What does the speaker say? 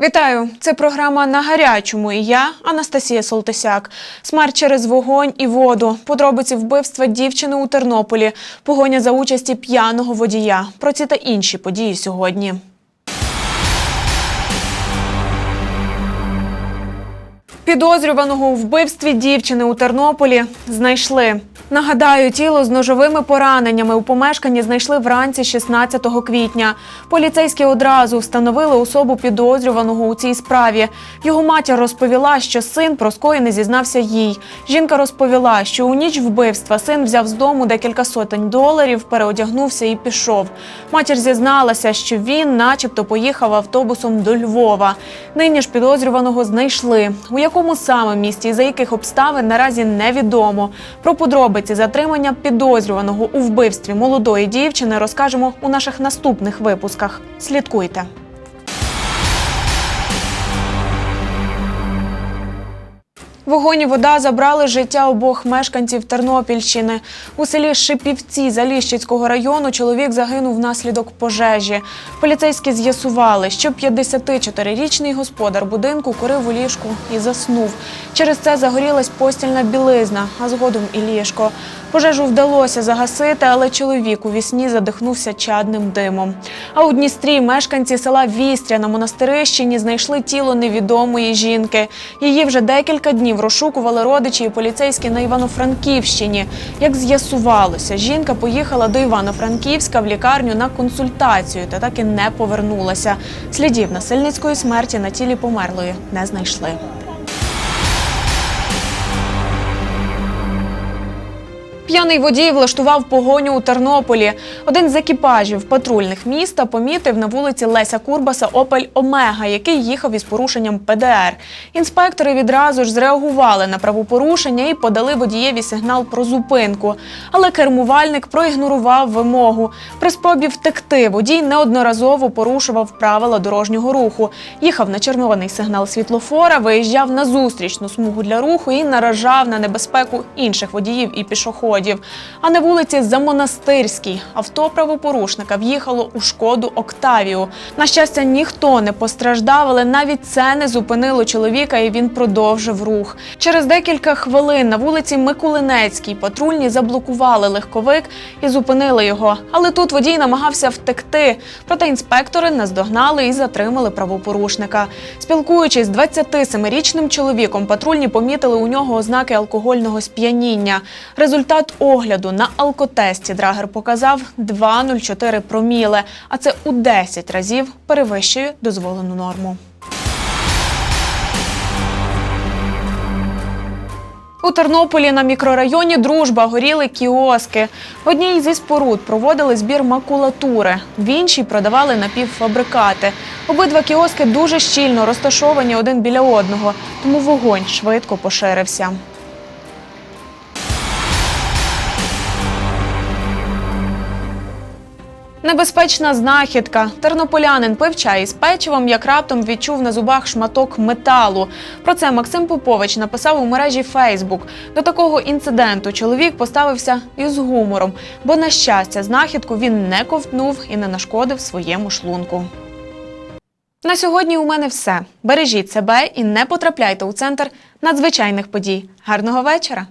Вітаю! Це програма на гарячому. І я Анастасія Солтисяк. Смерть через вогонь і воду. Подробиці вбивства дівчини у Тернополі. Погоня за участі п'яного водія. Про ці та інші події сьогодні. Підозрюваного у вбивстві дівчини у Тернополі знайшли. Нагадаю, тіло з ножовими пораненнями у помешканні знайшли вранці 16 квітня. Поліцейські одразу встановили особу підозрюваного у цій справі. Його матір розповіла, що син про скоєне зізнався їй. Жінка розповіла, що у ніч вбивства син взяв з дому декілька сотень доларів, переодягнувся і пішов. Матір зізналася, що він, начебто, поїхав автобусом до Львова. Нині ж підозрюваного знайшли. У якому саме місті і за яких обставин наразі невідомо. Про подробиці затримання підозрюваного у вбивстві молодої дівчини розкажемо у наших наступних випусках. Слідкуйте. Вогонь і вода забрали життя обох мешканців Тернопільщини. У селі Шипівці Заліщицького району чоловік загинув внаслідок пожежі. Поліцейські з'ясували, що 54-річний господар будинку курив у ліжку і заснув. Через це загорілась постільна білизна, а згодом і ліжко. Пожежу вдалося загасити, але чоловік у вісні задихнувся чадним димом. А у Дністрі мешканці села Вістря на монастирищині знайшли тіло невідомої жінки. Її вже декілька днів розшукували родичі і поліцейські на Івано-Франківщині. Як з'ясувалося, жінка поїхала до Івано-Франківська в лікарню на консультацію та так і не повернулася. Слідів насильницької смерті на тілі померлої не знайшли. П'яний водій влаштував погоню у Тернополі. Один з екіпажів патрульних міста помітив на вулиці Леся Курбаса Опель Омега, який їхав із порушенням ПДР. Інспектори відразу ж зреагували на правопорушення і подали водієві сигнал про зупинку. Але кермувальник проігнорував вимогу. При спробі втекти водій неодноразово порушував правила дорожнього руху. Їхав на червоний сигнал світлофора, виїжджав на зустрічну смугу для руху і наражав на небезпеку інших водіїв і пішоходів. А на вулиці Замонастирській авто правопорушника в'їхало у шкоду Октавію. На щастя, ніхто не постраждав, але навіть це не зупинило чоловіка, і він продовжив рух. Через декілька хвилин на вулиці Микулинецькій патрульні заблокували легковик і зупинили його. Але тут водій намагався втекти. Проте інспектори наздогнали і затримали правопорушника. Спілкуючись з 27-річним чоловіком, патрульні помітили у нього ознаки алкогольного сп'яніння. Результат огляду на алкотесті Драгер показав 2,04 проміле, а це у 10 разів перевищує дозволену норму. У Тернополі на мікрорайоні Дружба горіли кіоски. В одній зі споруд проводили збір макулатури, в іншій продавали напівфабрикати. Обидва кіоски дуже щільно розташовані один біля одного, тому вогонь швидко поширився. Небезпечна знахідка. Тернополянин пив чай із печивом, як раптом відчув на зубах шматок металу. Про це Максим Попович написав у мережі Фейсбук. До такого інциденту чоловік поставився із гумором, бо, на щастя, знахідку він не ковтнув і не нашкодив своєму шлунку. На сьогодні у мене все. Бережіть себе і не потрапляйте у центр надзвичайних подій. Гарного вечора!